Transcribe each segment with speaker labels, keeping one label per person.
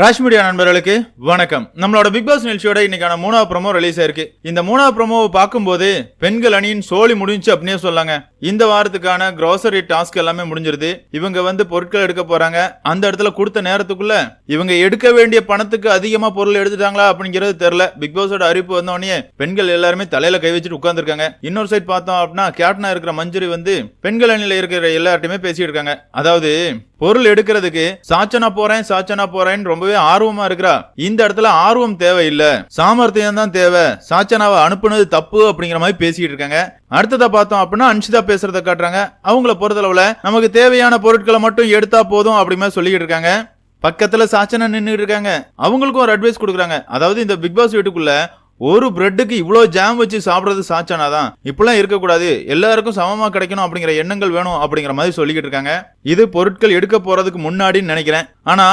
Speaker 1: Rash media நண்பர்களுக்கு வணக்கம். நம்மளோட பிக் பாஸ் நிகழ்ச்சியோட இன்னைக்கான மூணாவது ப்ரோமோ ரிலீஸ் ஆயிருக்கு இந்த மூணாவது ப்ரோமோவை பார்க்கும்போது பெண்கள் அணியின் சோழி முடிஞ்சு அப்படின்னே சொல்லாங்க. இந்த வாரத்துக்கான கிரோசரி டாஸ்க் எல்லாமே முடிஞ்சிருது. இவங்க வந்து பொருட்கள் எடுக்க போறாங்க. அந்த இடத்துல கொடுத்த நேரத்துக்குள்ள இவங்க எடுக்க வேண்டிய பணத்துக்கு அதிகமா பொருள் எடுத்துட்டாங்களா அப்படிங்கிறது தெரியல. பிக் பாஸோட அறிவிப்பு வந்தோடனே பெண்கள் எல்லாருமே தலையில கை வச்சுட்டு உட்காந்துருக்காங்க இன்னொரு சைட் பார்த்தோம் அப்படின்னா கேப்டனா இருக்கிற மஞ்சுரி வந்து பெண்கள் அணியில இருக்கிற எல்லார்ட்டையுமே பேசிட்டு இருக்காங்க. அதாவது பொருள் எடுக்கிறதுக்கு சாச்சனா போறேன் சாச்சனா போறேன்னு ரொம்பவே ஆர்வமா இருக்கிறா. இந்த இடத்துல ஆர்வம் தேவையில்லை. சாமர்த்தியம் தான் தேவை. சாச்சனாவை அனுப்புனது தப்பு அப்படிங்கிற மாதிரி பேசிட்டு இருக்காங்க. அடுத்ததை பார்த்தோம் அப்படின்னா அன்ஷிதா பேசுறத காட்டுறாங்க. அவங்கள பொறுத்தளவுல நமக்கு தேவையான பொருட்களை மட்டும் எடுத்தா போதும் அப்படிமே மாதிரி சொல்லிக்கிட்டு இருக்காங்க. பக்கத்துல சாச்சனா நின்றுட்டு இருக்காங்க. அவங்களுக்கும் ஒரு அட்வைஸ் கொடுக்குறாங்க. அதாவது இந்த பிக் பாஸ் வீட்டுக்குள்ள ஒரு பிரெட்டுக்கு இவ்வளோ ஜாம் வச்சு சாப்பிட்றது சாச்சானா தான் இப்படிலாம் இருக்கக்கூடாது. எல்லாருக்கும் சமமாக கிடைக்கணும் அப்படிங்கிற எண்ணங்கள் வேணும் அப்படிங்கிற மாதிரி சொல்லிக்கிட்டு இருக்காங்க. இது பொருட்கள் எடுக்க போகிறதுக்கு முன்னாடின்னு நினைக்கிறேன். ஆனா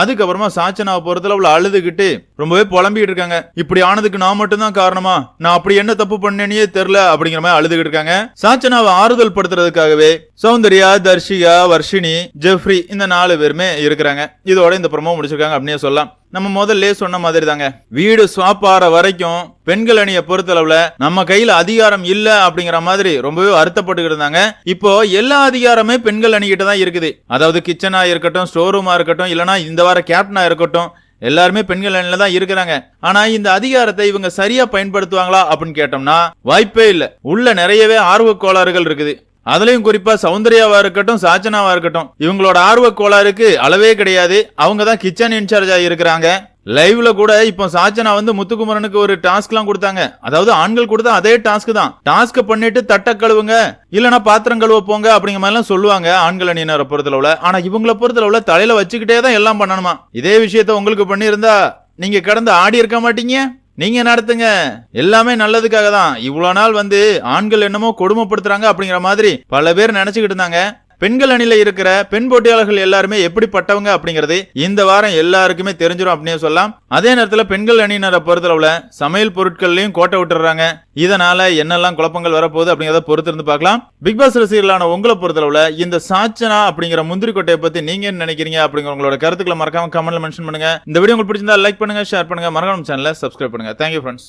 Speaker 1: அதுக்கப்புறமா சாச்சனாவை பொறுத்தளவுல அழுதுகிட்டு ரொம்பவே புலம்பிக்கிட்டு இருக்காங்க இப்படி ஆனதுக்கு நான் மட்டும்தான் காரணமா? நான் அப்படி என்ன தப்பு பண்ணேனே தெரியல அப்படிங்கிற மாதிரி அழுதுகிட்டு இருக்காங்க. சாச்சனாவை ஆறுதல் படுத்துறதுக்காகவே சௌந்தர்யா தர்ஷிகா வர்ஷினி ஜெஃப்ரி இந்த நாலு பேருமே இருக்கிறாங்க. இதோட இந்த ப்ரமோ முடிச்சிருக்காங்க அப்படின்னே சொல்லலாம். நம்ம முதல்ல சொன்ன மாதிரி தாங்க வீடு ஸ்வாப் வரைக்கும் பெண்கள் அணியை பொறுத்தளவுல நம்ம கையில அதிகாரம் இல்ல அப்படிங்கிற மாதிரி ரொம்பவே வருத்தப்பட்டுக்கிட்டு இருந்தாங்க. இப்போ எல்லா அதிகாரமே பெண்கள் அணிகிட்ட தான் இருக்குது. அதாவது கிச்சனா இருக்கட்டும் ஸ்டோர் ரூமா இருக்கட்டும் இல்லனா இந்த வார கேப்டனாக இருக்கட்டும் எல்லாருமே பெண்கள் அணில தான் இருக்கிறாங்க. ஆனா இந்த அதிகாரத்தை இவங்க சரியா பயன்படுத்துவாங்களா அப்படின்னு கேட்டோம்னா வாய்ப்பே இல்லை. உள்ள நிறையவே ஆர்வ கோளாறுகள் இருக்குது. அதுலயும் குறிப்பா சௌந்தர்யாவா இருக்கட்டும் சாச்சனாவா இருக்கட்டும் இவங்களோட ஆர்வ கோளாறுக்கு அளவே கிடையாது. அவங்க தான் கிச்சன் இன்சார்ஜா இருக்கிறாங்க. லைவ்ல கூட இப்போ சாச்சனா வந்து முத்துக்குமரனுக்கு ஒரு டாஸ்க்லாம் கொடுத்தாங்க. அதாவது ஆண்கள் கொடுத்தா அதே டாஸ்க் தான். டாஸ்க் பண்ணிட்டு தட்ட கழுவுங்க இல்லனா பாத்திரம் கழுவ போங்க அப்படிங்கிற மாதிரிலாம் சொல்லுவாங்க ஆண்கள் அணியினரை பொறுத்தளவுல. ஆனா இவங்களை பொறுத்தளவுல தலையில வச்சுக்கிட்டே தான் எல்லாம் பண்ணணுமா? இதே விஷயத்த உங்களுக்கு பண்ணியிருந்தா நீங்க கடந்து ஆடி இருக்க மாட்டீங்க? நீங்க நடத்துங்க. எல்லாமே நல்லதுக்காக தான். இவ்வளவு நாள் வந்து ஆண்கள் என்னமோ கொடுமைப்படுத்துறாங்க அப்படிங்கிற மாதிரி பல பேர் நினைச்சுக்கிட்டு இருந்தாங்க. பெண்கள் அணியில் இருக்கிற பெண் போட்டியாளர்கள் எல்லாருமே எப்படிப்பட்டவங்க அப்படிங்கிறது இந்த வாரம் எல்லாருக்குமே தெரிஞ்சிடும் அப்படின்னு சொல்லலாம். அதே நேரத்தில் பெண்கள் அணியினரை பொறுத்தளவுல சமையல் பொருட்கள்லையும் கோட்டை விட்டுறாங்க. இதனால என்னெல்லாம் குழப்பங்கள் வரப்போகுது அப்படிங்கிறத பொறுத்து இருந்து பார்க்கலாம். பிக் பாஸ் ரசிகர்களான உங்களை பொறுத்தளவுல இந்த சாச்சனா அப்படிங்கிற முந்திரி கொட்டையை பத்தி நீங்க என்ன நினைக்கிறீங்க அப்படிங்கிற உங்களோட கருத்துக்களை மறக்காம கமெண்ட்ல மென்ஷன் பண்ணுங்க. இந்த வீடியோ உங்களுக்கு பிடிச்சிருந்தா லைக் பண்ணுங்க ஷேர் பண்ணுங்க. மறக்காம சேனலை சப்ஸ்கிரைப் பண்ணுங்க. Thank you friends